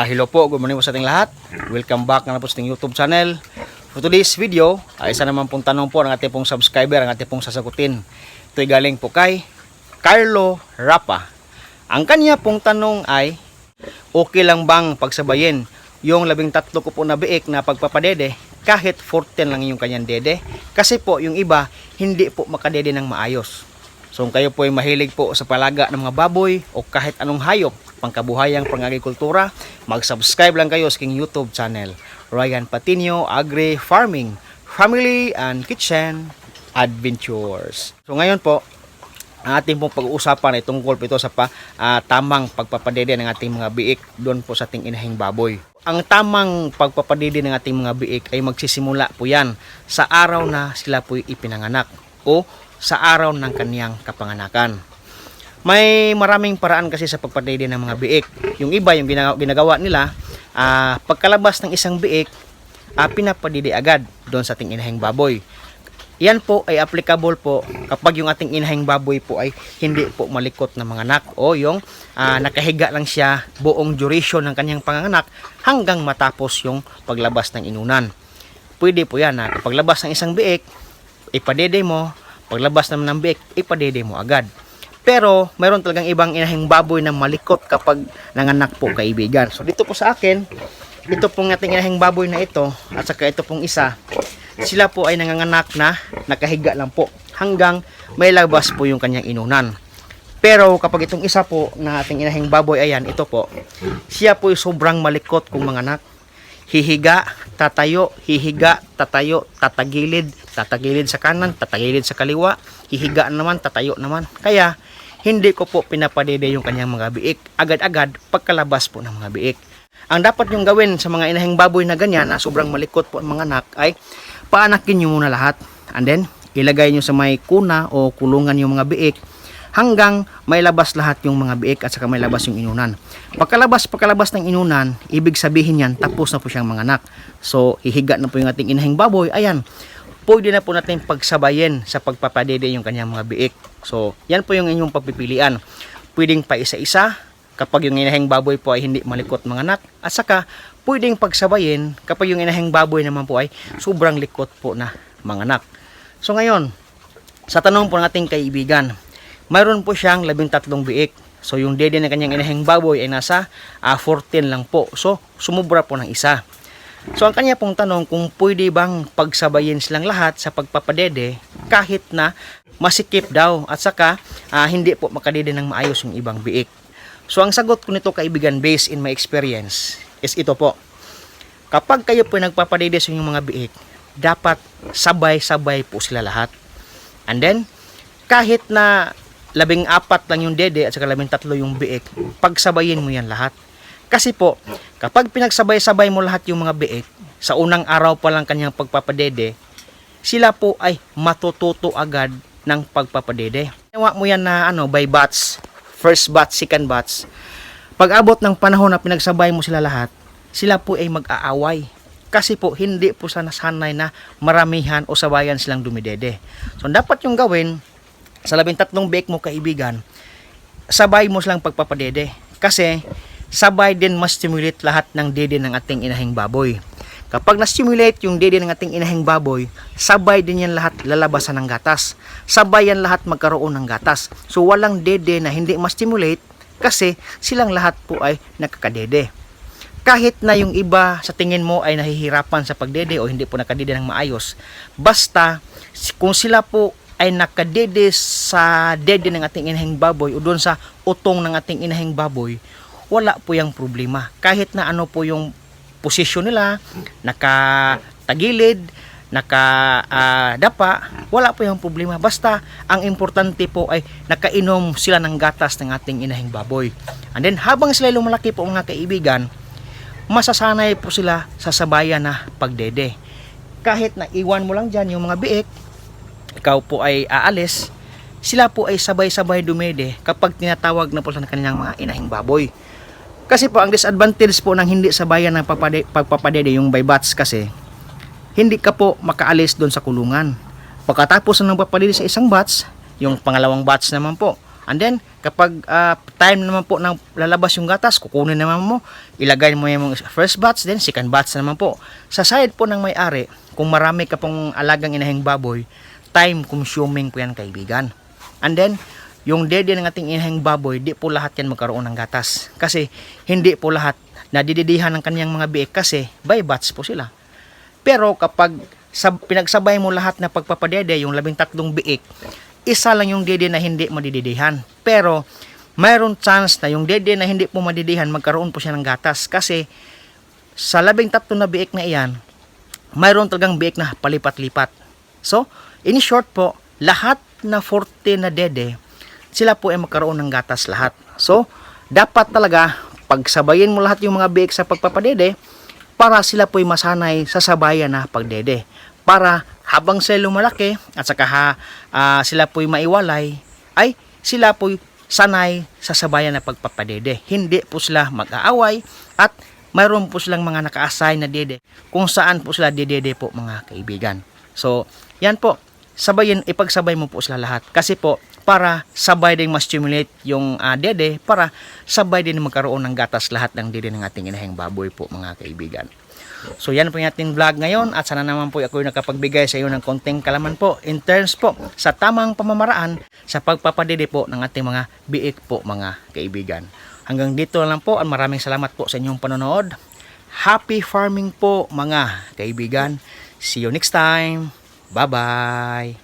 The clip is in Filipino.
Ah, hello po, good morning po sa ating lahat. Welcome back na po sa ating YouTube channel. For today's video, ay isa naman pong tanong po ng ating pong subscriber, ang ating pong sasagutin. Ito'y galing po kay Carlo Rapa. Ang kanya pong tanong ay, okay lang bang pagsabayin yung labing tatlo ko po na biik na pagpapadede kahit 14 lang yung kanyang dede? Kasi po yung iba, hindi po makadede ng maayos. So kung kayo po ay mahilig po sa palaga ng mga baboy o kahit anong hayop, pangkabuhayang pangagrikultura, mag-subscribe lang kayo sa aking YouTube channel, Ryan Patino Agri Farming, Family and Kitchen Adventures. So ngayon po, ang ating pong pag-uusapan ay tungkol po ito sa pa, ah, tamang pagpapadede ng ating mga biik doon po sa ating inahing baboy. Ang tamang pagpapadede ng ating mga biik ay magsisimula po yan sa araw na sila po ipinanganak o sa araw ng kaniyang kapanganakan. May maraming paraan kasi sa pagpadede ng mga biik. Yung iba, yung ginagawa, nila, ah, pagkalabas ng isang biik, ah, pinapadede agad doon sa ating inahing baboy. Yan po ay applicable po kapag yung ating inahing baboy po ay hindi po malikot na mga anak o yung ah, nakahiga lang siya buong duration ng kanyang panganganak hanggang matapos yung paglabas ng inunan. Pwede po yan na kapag labas ng isang biik, ipadede mo, paglabas naman ng biik, ipadede mo agad. Pero mayroon talagang ibang inahing baboy na malikot kapag nanganak po kaibigan. So dito po sa akin, ito pong ating inahing baboy na ito at saka ito pong isa, sila po ay nanganganak na nakahiga lang po hanggang may labas po yung kanyang inunan. Pero kapag itong isa po na ating inahing baboy ayan, ito po, siya po ay sobrang malikot kung manganak. Hihiga, tatayo, hihiga, tatayo, tatagilid, tatagilid sa kanan, tatagilid sa kaliwa, hihiga naman, tatayo naman. Kaya, hindi ko po pinapadede yung kanyang mga biik agad-agad pagkalabas po ng mga biik. Ang dapat yung gawin sa mga inahing baboy na ganyan na sobrang malikot po ang mga anak ay paanakin nyo muna lahat. And then, ilagay nyo sa may kuna o kulungan yung mga biik hanggang may labas lahat yung mga biik at saka may labas yung inunan. Pagkalabas, pagkalabas ng inunan, ibig sabihin yan, tapos na po siyang mga anak. So, hihiga na po yung ating inahing baboy. Ayan, pwede na po natin pagsabayin sa pagpapadede yung kanyang mga biik. So, yan po yung inyong pagpipilian. Pwedeng pa isa-isa kapag yung inahing baboy po ay hindi malikot mga anak. At saka, pwedeng pagsabayin kapag yung inahing baboy naman po ay sobrang likot po na mga anak. So, ngayon, sa tanong po ng ating kaibigan, mayroon po siyang labing tatlong biik. So, yung dede ng kanyang inahing baboy ay nasa ah, 14 lang po. So, sumubra po ng isa. So ang kanya pong tanong kung pwede bang pagsabayin silang lahat sa pagpapadede kahit na masikip daw at saka ah, hindi po makadede ng maayos yung ibang biik. So ang sagot ko nito kaibigan based in my experience is ito po. Kapag kayo po nagpapadede sa inyong mga biik, dapat sabay-sabay po sila lahat. And then, kahit na labing apat lang yung dede at saka labing tatlo yung biik, pagsabayin mo yan lahat. Kasi po, kapag pinagsabay-sabay mo lahat yung mga biik, sa unang araw pa lang kanyang pagpapadede, sila po ay matututo agad ng pagpapadede. Ginawa mo yan na ano, by batch, first batch, second batch. Pag abot ng panahon na pinagsabay mo sila lahat, sila po ay mag-aaway. Kasi po, hindi po sana sanay na maramihan o sabayan silang dumidede. So, dapat yung gawin, sa labing tatlong biik mo kaibigan, sabay mo silang pagpapadede. Kasi, sabay din ma-stimulate lahat ng dede ng ating inahing baboy. Kapag na-stimulate yung dede ng ating inahing baboy, sabay din yan lahat lalabasan ng gatas. Sabay yan lahat magkaroon ng gatas. So walang dede na hindi ma-stimulate kasi silang lahat po ay nakakadede. Kahit na yung iba sa tingin mo ay nahihirapan sa pagdede o hindi po nakadede ng maayos, basta kung sila po ay nakadede sa dede ng ating inahing baboy o doon sa utong ng ating inahing baboy, wala po yung problema. Kahit na ano po yung posisyon nila, nakatagilid, nakadapa, wala po yung problema. Basta, ang importante po ay nakainom sila ng gatas ng ating inahing baboy. And then, habang sila lumalaki po mga kaibigan, masasanay po sila sa sabayan na pagdede. Kahit na iwan mo lang dyan yung mga biik, ikaw po ay aalis, sila po ay sabay-sabay dumede kapag tinatawag na po sa kanilang mga inahing baboy. Kasi po ang disadvantage po ng hindi sabayan ng papade, pagpapadede yung by batch kasi hindi ka po makaalis doon sa kulungan. Pagkatapos ng papadede sa isang batch, yung pangalawang batch naman po. And then kapag ah, time naman po ng lalabas yung gatas, kukunin naman mo, ilagay mo yung first batch, then second batch naman po. Sa side po ng may-ari, kung marami ka pong alagang inahing baboy, time consuming po yan kaibigan. And then, yung dede ng ating inahing baboy, di po lahat yan magkaroon ng gatas. Kasi hindi po lahat nadididihan ng kanyang mga biik kasi by batch po sila. Pero kapag sab- pinagsabay mo lahat na pagpapadede, yung labing tatlong biik, isa lang yung dede na hindi madididihan. Pero mayroon chance na yung dede na hindi po madidihan, magkaroon po siya ng gatas. Kasi sa labing tatlo na biik na iyan, mayroon talagang biik na palipat-lipat. So, in short po, lahat na 40 na dede, sila po ay magkaroon ng gatas lahat. So, dapat talaga pagsabayin mo lahat yung mga biik sa pagpapadede para sila po'y masanay sa sabayan na pagdede. Para habang sila lumalaki at saka ha, ah, sila po'y maiwalay, ay sila po'y sanay sa sabayan na pagpapadede. Hindi po sila mag-aaway at mayroon po silang mga naka-assign na dede kung saan po sila dedede po mga kaibigan. So, yan po. Sabayin, ipagsabay mo po sila lahat. Kasi po, para sabay din ma-stimulate yung ah, dede, para sabay din magkaroon ng gatas lahat ng dede ng ating inahing baboy po mga kaibigan. So yan po yung ating vlog ngayon at sana naman po ako yung nakapagbigay sa iyo ng konting kalaman po in terms po sa tamang pamamaraan sa pagpapadede po ng ating mga biik po mga kaibigan. Hanggang dito lang po at maraming salamat po sa inyong panonood. Happy farming po mga kaibigan. See you next time. Bye-bye.